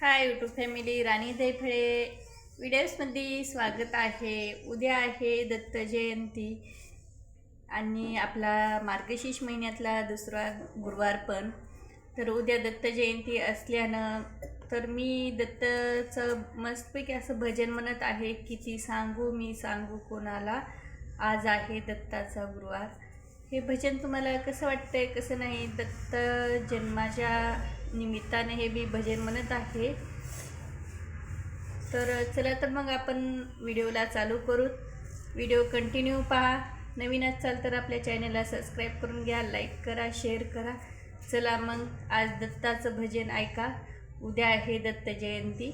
Hi YouTube family राणी दैफळे. व्हिडिओजमध्ये स्वागत आहे. उद्या आहे दत्त जयंती. आणि आपला मार्गशीर्ष महिन्यातला दुसरा गुरुवार पण. तर उद्या दत्त जयंती असल्यानं तर मी दत्तचं मस्तपैकी असं भजन म्हणत आहे की ती सांगू मी सांगू कोणाला. आज आहे दत्ताचा गुरुवार. हे भजन तुम्हाला कसं वाटतंय कसं नाही? दत्त जन्माच्या निमित्ताने हे मी भजन म्हणत आहे. तर चला तर मग आपण व्हिडिओला चालू करू. व्हिडिओ कंटिन्यू पहा. नवीन असाल तर आपल्या चॅनलला सबस्क्राईब करून घ्या लाईक करा शेअर करा. चला मग आज दत्ताचं भजन ऐका. उद्या आहे दत्त जयंती.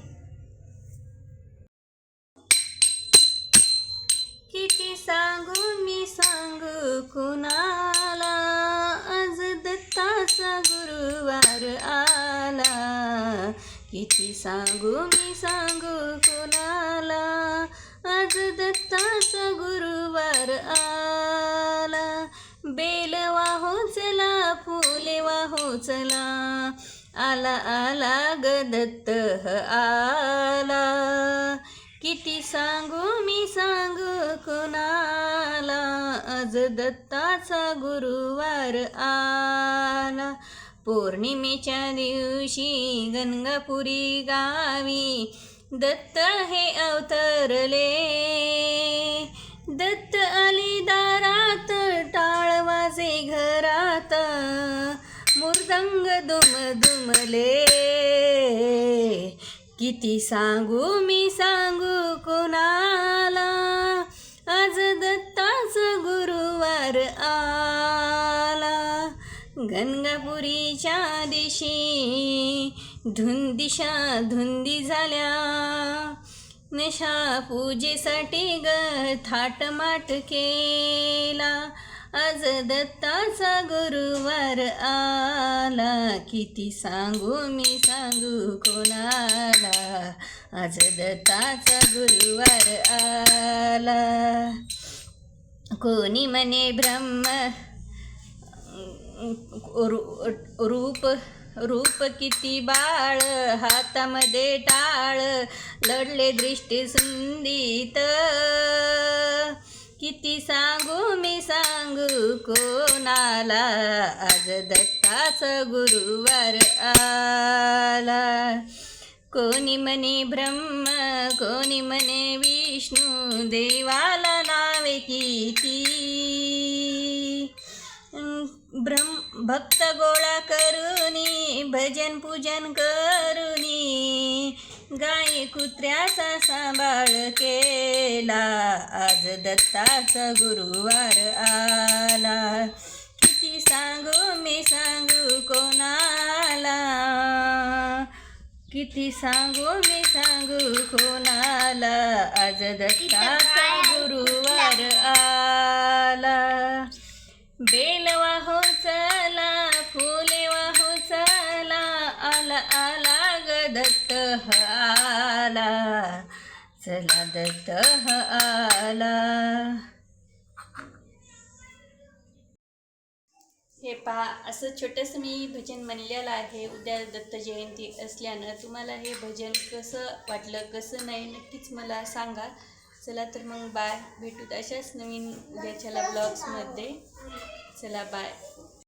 किती सांगू मी सांगू कुणाला? आज दत्ताचा गुरुवार किती सांगू मी सांगू कुणाला? आज दत्ताचा गुरुवार आला. बेल वाहो चला फुले वाहो चला. आला आला ग दत्त आला. किती सांगू मी सांगू कुणाला? आज दत्ताचा गुरुवार आला. पौर्णिमेच्या दिवशी गंगापुरी गावी. दत्त हे अवतरले. दत्त आली दारात टाळ वाजे घरात. मृदंग दुम दुमले किती सांगू मी सांगू कोणाला? गंगापुरीच्या दिशी धुंदिशा धुंदी झाल्या. नशा पूजेसाठी ग थाटमाट केला. आज दत्ताचा गुरुवार आला. किती सांगू मी सांगू कोणाला? आज दत्ताचा गुरुवार आला. कोणी म्हणे ब्रह्म रू- रूप रूप किती बाळ हातामध्ये टाळ लढले दृष्टी सुंदीत किती सांगू मी सांगू कोणाला? आज दत्ताचं गुरुवार आला. कोणी म्हणे ब्रह्म कोणी म्हणे विष्णू देवाला नावे किती? भक्त गोळा करुनी भजन पूजन करुनी गाई कुत्र्याचा सांभाळ केला आज दत्ताचा गुरुवार आला. किती सांगू मी सांगू कोणाला? किती सांगू मी सांगू कोणाला? आज दत्ताचा गुरुवार आला. बेलवा आला आला ग दत्त ह आला. चला दत्त ह आला. हे पहा असं छोटंसं मी भजन म्हणलेलं आहे. उद्या दत्त जयंती असल्यानं तुम्हाला हे भजन कसं वाटलं कसं नाही नक्कीच मला सांगा. चला तर मग बाय. भेटूत अशाच नवीन उद्याच्याला ब्लॉग्समध्ये चला बाय.